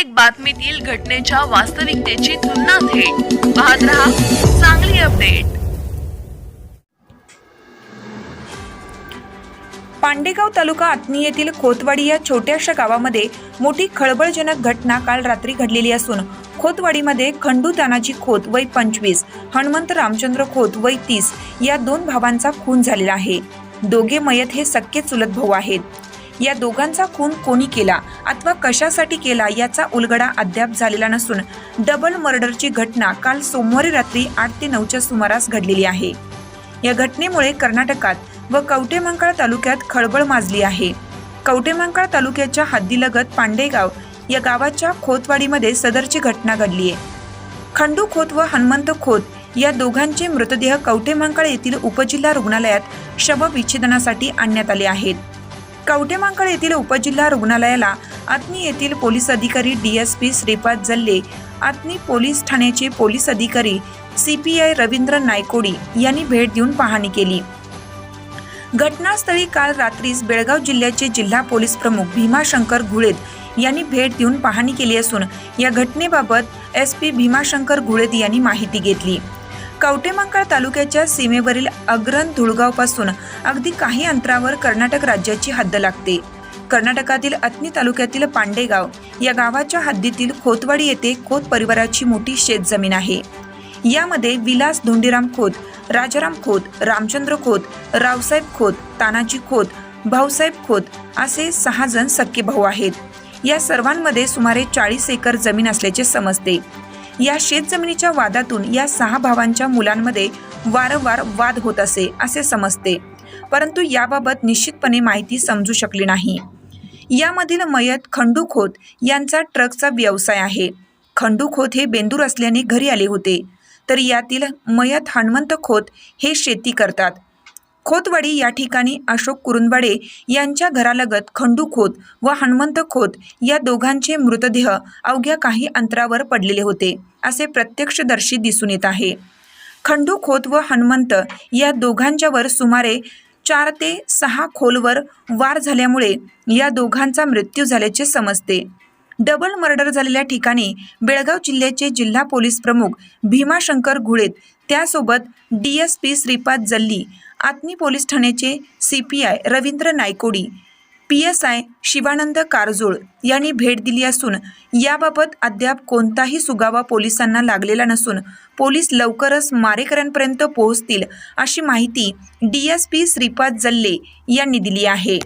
प्रत्येक बातमीतील घटनेच्या वास्तविकतेची तुलना थेट. पाहत रहा चांगली अपडेट. पांडेगाव तालुका आत्नी येथील खोतवाडी या छोट्याशा गावामध्ये मोठी खळबळजनक घटना काल रात्री घडलेली असून खोतवाडीमध्ये खंडू तानाजी खोत वय पंचवीस हनुमंत रामचंद्र खोत वय तीस या दोन भावांचा खून झालेला आहे. दोघे मयत हे सख्खे चुलत भाऊ आहेत. या दोघांचा खून कोणी केला अथवा कशासाठी केला याचा उलगडा अद्याप झालेला नसून डबल मर्डरची घटना काल सोमवारी रात्री आठ ते नऊच्या सुमारास घडलेली आहे. या घटनेमुळे कर्नाटकात व कवटेमंकाळ तालुक्यात खळबळ माजली आहे. कवटेमंकाळ तालुक्याच्या हद्दीलगत पांडेगाव या गावाच्या खोतवाडीमध्ये सदरची घटना घडली आहे. खंडू खोत व हनुमंत खोत या दोघांचे मृतदेह कवटेमंकाळ येथील उपजिल्हा रुग्णालयात शवविच्छेदनासाठी आणण्यात आले आहेत. कवटेमांकळ येथील उपजिल्हा रुग्णालयाला आत्नी येथील पोलीस अधिकारी D S P Shripad Jalle Athni police ठाण्याचे पोलीस अधिकारी C P I Ravindra Naykodi यांनी भेट देऊन पाहणी केली. घटनास्थळी काल रात्रीच बेळगाव जिल्ह्याचे जिल्हा पोलीस प्रमुख भीमाशंकर घुळेद यांनी भेट देऊन पाहणी केली असून या घटनेबाबत एस पी भीमाशंकर घुळेद यांनी माहिती घेतली. कवटेमांकाळ तालुक्याच्या सीमेवरील अग्रन धुळगावपासून अगदी काही अंतरावर कर्नाटक राज्याची हद्द लागते. कर्नाटकातील अत्नी तालुक्यातील पांडेगाव या गावाच्या हद्दीतील खोतवाडी येथे खोत परिवाराची मोठी शेतजमीन आहे. यामध्ये विलास धोंडीराम खोत राजाराम खोत रामचंद्र खोत रावसाहेब खोत तानाजी खोत भाऊसाहेब खोत असे सहा जण सख्खे भाऊ आहेत. या सर्वांमध्ये सुमारे चाळीस एकर जमीन असल्याचे समजते. या शेतजमिनीच्या वादातून या सहा भावांच्या मुलांमध्ये वारंवार वाद होत असे असे समजते. परंतु याबाबत निश्चितपणे माहिती समजू शकली नाही. यामधील मयत खंडू खोत यांचा ट्रकचा व्यवसाय आहे. खंडू खोत हे बेंदूर असल्याने घरी आले होते. तर यातील मयत हनुमंत खोत हे शेती करतात. खोतवाडी या ठिकाणी अशोक कुरुंदवाडे यांच्या घरालगत खंडू खोत व हनुमंत खोत या दोघांचे मृतदेह अवघ्या काही अंतरावर पडलेले होते असे प्रत्यक्षदर्शी दिसून येत आहे. खंडू खोत व हनुमंत या दोघांच्यावर सुमारे चार ते सहा खोलवर वार झाल्यामुळे या दोघांचा मृत्यू झाल्याचे समजते. डबल मर्डर झालेल्या ठिकाणी बेळगाव जिल्ह्याचे जिल्हा पोलीस प्रमुख भीमाशंकर घुळेत त्यासोबत D S P Shripad Jalli Athni police ठाण्याचे C P I Ravindra Naykodi P S I Shivanand Karjol यांनी भेट दिली असून याबाबत अद्याप कोणताही सुगावा पोलिसांना लागलेला नसून पोलीस लवकरच मारेकऱ्यांपर्यंत पोहोचतील अशी माहिती D S P Shripad Jalle यांनी दिली आहे.